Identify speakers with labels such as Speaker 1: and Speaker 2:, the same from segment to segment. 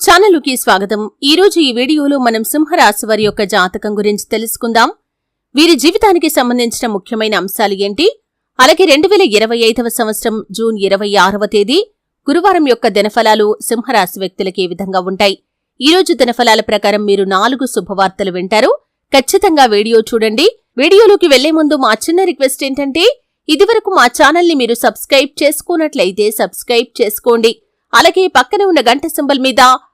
Speaker 1: ఛానలుకి స్వాగతం. ఈరోజు ఈ వీడియోలో మనం సింహరాశి వారి యొక్క జాతకం గురించి తెలుసుకుందాం. వీరి జీవితానికి సంబంధించిన ముఖ్యమైన అంశాలు ఏంటి? అలాగే రెండు వేల ఇరవై ఐదవ సంవత్సరం జూన్ ఇరవై ఆరవ తేదీ గురువారం యొక్క దినఫలాలు సింహరాశి వ్యక్తులకి ఏ విధంగా ఉంటాయి? ఈ రోజు దినఫలాల ప్రకారం మీరు నాలుగు శుభవార్తలు వింటారు. ఖచ్చితంగా వీడియో చూడండి. వీడియోలోకి వెళ్ళే ముందు మా చిన్న రిక్వెస్ట్ ఏంటంటే ఇదివరకు మా ఛానల్ని మీరు సబ్స్క్రైబ్ చేసుకున్నట్లయితే సబ్స్క్రైబ్ చేసుకోండి. అలాగే పక్కన ఉన్న గంట సింబల్ మీద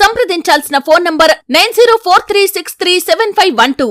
Speaker 1: సంప్రదించాల్సిన phone number nine zero four three six three seven five one two.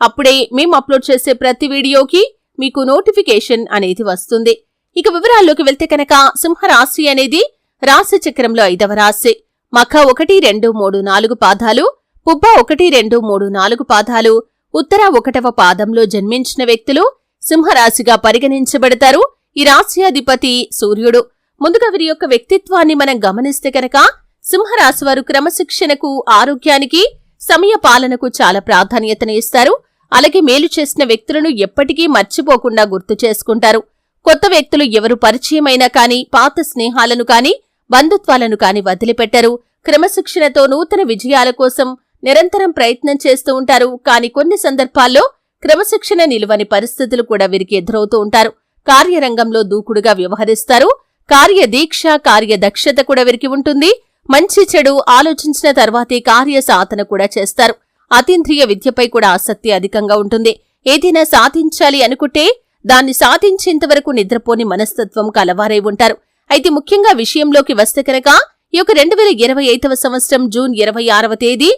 Speaker 1: అప్పుడే మేము అప్లోడ్ చేసే ప్రతి వీడియోకి మీకు నోటిఫికేషన్ అనేది వస్తుంది. ఇక వివరాల్లోకి వెళ్తే కనుక సింహరాశి అనేది రాశి చక్రంలో ఐదవ రాశి. మఖ ఒకటి రెండు మూడు నాలుగు పాదాలు పుబ్బ ఒకటి రెండు మూడు నాలుగు పాదాలు ఉత్తర ఒకటవ పాదంలో జన్మించిన వ్యక్తులు సింహరాశిగా పరిగణించబడతారు. ఈ రాశి అధిపతి సూర్యుడు. ముందుగా వీరి యొక్క వ్యక్తిత్వాన్ని మనం గమనిస్తే కనుక సింహరాశివారు క్రమశిక్షణకు ఆరోగ్యానికి సమయ పాలనకు చాలా ప్రాధాన్యతను ఇస్తారు. అలాగే మేలు చేసిన వ్యక్తులను ఎప్పటికీ మర్చిపోకుండా గుర్తు చేసుకుంటారు. కొత్త వ్యక్తులు ఎవరు పరిచయమైనా కాని పాత స్నేహాలను కాని బంధుత్వాలను కాని వదిలిపెట్టరు. క్రమశిక్షణతో నూతన విజయాల కోసం నిరంతరం ప్రయత్నం చేస్తూ ఉంటారు. కాని కొన్ని సందర్భాల్లో క్రమశిక్షణ నిలువని పరిస్థితులు కూడా వీరికి ఎదురవుతూ ఉంటారు. కార్యరంగంలో దూకుడుగా వ్యవహరిస్తారు. కార్యదీక్ష కార్యదక్షత కూడా వీరికి ఉంటుంది. మంచి చెడు ఆలోచించిన తర్వాతే కార్య సాధన కూడా చేస్తారు. అతీంద్రియ విద్యపై కూడా ఆసక్తి అధికంగా ఉంటుంది. ఏదైనా సాధించాలి అనుకుంటే దాన్ని సాధించేంతవరకు నిద్రపోని మనస్తత్వం కలవారై ఉంటారు. అయితే ముఖ్యంగా విషయంలోకి వస్తే కనుక ఈ యొక్క రెండు వేల ఇరవై ఐదవ సంవత్సరం జూన్ ఇరవై ఆరవ తేదీ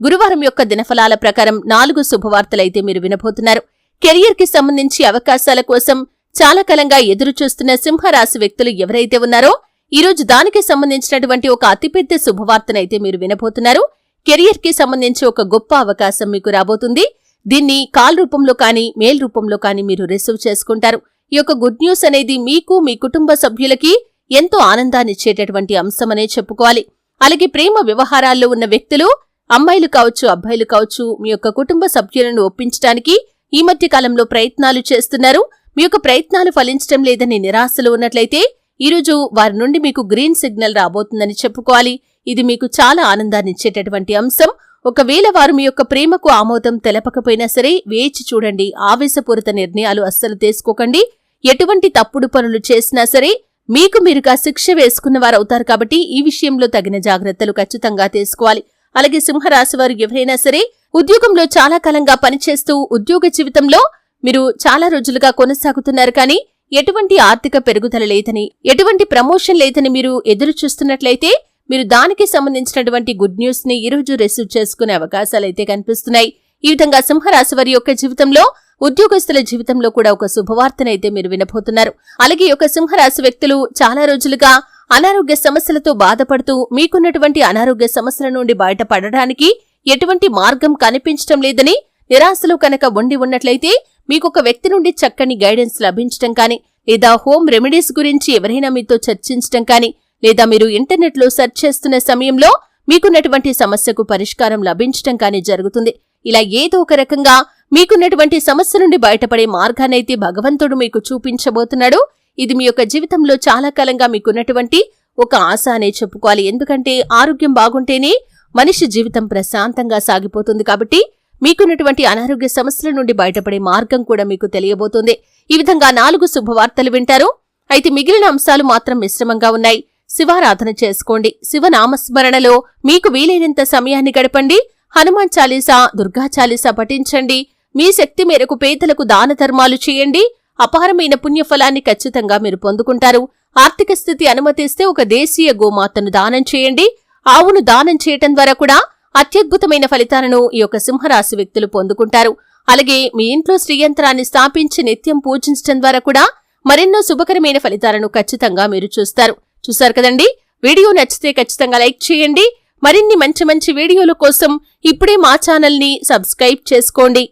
Speaker 1: గురువారం యొక్క దినఫలాల ప్రకారం నాలుగు శుభవార్తలైతే మీరు వినబోతున్నారు. కెరియర్కి సంబంధించి అవకాశాల కోసం చాలా కాలంగా ఎదురు చూస్తున్న సింహరాశి వ్యక్తులు ఎవరైతే ఉన్నారో ఈరోజు దానికి సంబంధించినటువంటి ఒక అతిపెద్ద శుభవార్తనైతే మీరు వినబోతున్నారు. కెరియర్కి సంబంధించి ఒక గొప్ప అవకాశం మీకు రాబోతుంది. దీన్ని కాల్ రూపంలో కానీ మెయిల్ రూపంలో కానీ మీరు రిసీవ్ చేసుకుంటారు. ఈ యొక్క గుడ్ న్యూస్ అనేది మీకు మీ కుటుంబ సభ్యులకి ఎంతో ఆనందాన్నిచ్చేటటువంటి అంశమనే చెప్పుకోవాలి. అలాగే ప్రేమ వ్యవహారాల్లో ఉన్న వ్యక్తులు అమ్మాయిలు కావచ్చు అబ్బాయిలు కావచ్చు మీ యొక్క కుటుంబ సభ్యులను ఒప్పించడానికి ఈ మధ్య కాలంలో ప్రయత్నాలు చేస్తున్నారు. మీ యొక్క ప్రయత్నాలు ఫలించడం లేదని నిరాశలు ఉన్నట్లయితే ఈరోజు వారి నుండి మీకు గ్రీన్ సిగ్నల్ రాబోతుందని చెప్పుకోవాలి. ఇది మీకు చాలా ఆనందాన్నిచ్చేటటువంటి అంశం. ఒకవేళ వారు మీ యొక్క ప్రేమకు ఆమోదం తెలపకపోయినా సరే వేచి చూడండి. ఆవేశపూరిత నిర్ణయాలు అస్సలు తీసుకోకండి. ఎటువంటి తప్పుడు పనులు చేసినా సరే మీకు మీరుగా శిక్ష వేసుకున్న వారు అవుతారు కాబట్టి ఈ విషయంలో తగిన జాగ్రత్తలు ఖచ్చితంగా తీసుకోవాలి. అలాగే సింహరాశి వారు ఎవరైనా సరే ఉద్యోగంలో చాలా కాలంగా పనిచేస్తూ ఉద్యోగ జీవితంలో మీరు చాలా రోజులుగా కొనసాగుతున్నారు కానీ ఎటువంటి ఆర్థిక పెరుగుదల లేదని ఎటువంటి ప్రమోషన్ లేదని మీరు ఎదురు చూస్తున్నట్లయితే మీరు దానికి సంబంధించినటువంటి గుడ్ న్యూస్ని ఈ రోజు రిసీవ్ చేసుకునే అవకాశాలైతే కనిపిస్తున్నాయి. ఈ విధంగా సింహరాశి వారి యొక్క జీవితంలో ఉద్యోగస్తుల జీవితంలో కూడా ఒక శుభవార్తనైతే మీరు వినబోతున్నారు. అలాగే ఈ యొక్క సింహరాశి వ్యక్తులు చాలా రోజులుగా అనారోగ్య సమస్యలతో బాధపడుతూ మీకున్నటువంటి అనారోగ్య సమస్యల నుండి బయటపడడానికి ఎటువంటి మార్గం కనిపించటం లేదని నిరాశలో కనుక ఉండి ఉన్నట్లయితే మీకు ఒక వ్యక్తి నుండి చక్కని గైడెన్స్ లభించటం కానీ లేదా హోమ్ రెమెడీస్ గురించి ఎవరైనా మీతో చర్చించటం కానీ లేదా మీరు ఇంటర్నెట్లో సెర్చ్ చేస్తున్న సమయంలో మీకున్నటువంటి సమస్యకు పరిష్కారం లభించటం కానీ జరుగుతుంది. ఇలా ఏదో ఒక రకంగా మీకున్నటువంటి సమస్య నుండి బయటపడే మార్గాన్నైతే భగవంతుడు మీకు చూపించబోతున్నాడు. ఇది మీ యొక్క జీవితంలో చాలా కాలంగా మీకున్నటువంటి ఒక ఆశ అనే చెప్పుకోవాలి. ఎందుకంటే ఆరోగ్యం బాగుంటేనే మనిషి జీవితం ప్రశాంతంగా సాగిపోతుంది కాబట్టి మీకున్నటువంటి అనారోగ్య సమస్యల నుండి బయటపడే మార్గం కూడా మీకు తెలియబోతుంది. ఈ విధంగా నాలుగు శుభవార్తలు వింటారు. అయితే మిగిలిన అంశాలు మాత్రం మిశ్రమంగా ఉన్నాయి. శివారాధన చేసుకోండి. శివనామస్మరణలో మీకు వీలైనంత సమయాన్ని గడపండి. హనుమాన్ చాలీసా దుర్గా చాలీసా పఠించండి. మీ శక్తి మేరకు పేదలకు దాన ధర్మాలు చేయండి. అపారమైన పుణ్యఫలాన్ని ఖచ్చితంగా మీరు పొందుకుంటారు. ఆర్థిక స్థితి అనుమతిస్తే ఒక దేశీయ గోమాతను దానం చేయండి. ఆవును దానం చేయటం ద్వారా కూడా అత్యద్భుతమైన ఫలితాలను ఈ యొక్క సింహరాశి వ్యక్తులు పొందుకుంటారు. అలాగే మీ ఇంట్లో శ్రీయంత్రాన్ని స్థాపించి నిత్యం పూజించడం ద్వారా కూడా మరెన్నో శుభకరమైన ఫలితాలను ఖచ్చితంగా మీరు చూస్తారు. చూశారు కదండి? వీడియో నచ్చితే ఖచ్చితంగా లైక్ చేయండి. మరిన్ని మంచి మంచి వీడియోల కోసం ఇప్పుడే మా ఛానల్ని సబ్స్క్రైబ్ చేసుకోండి.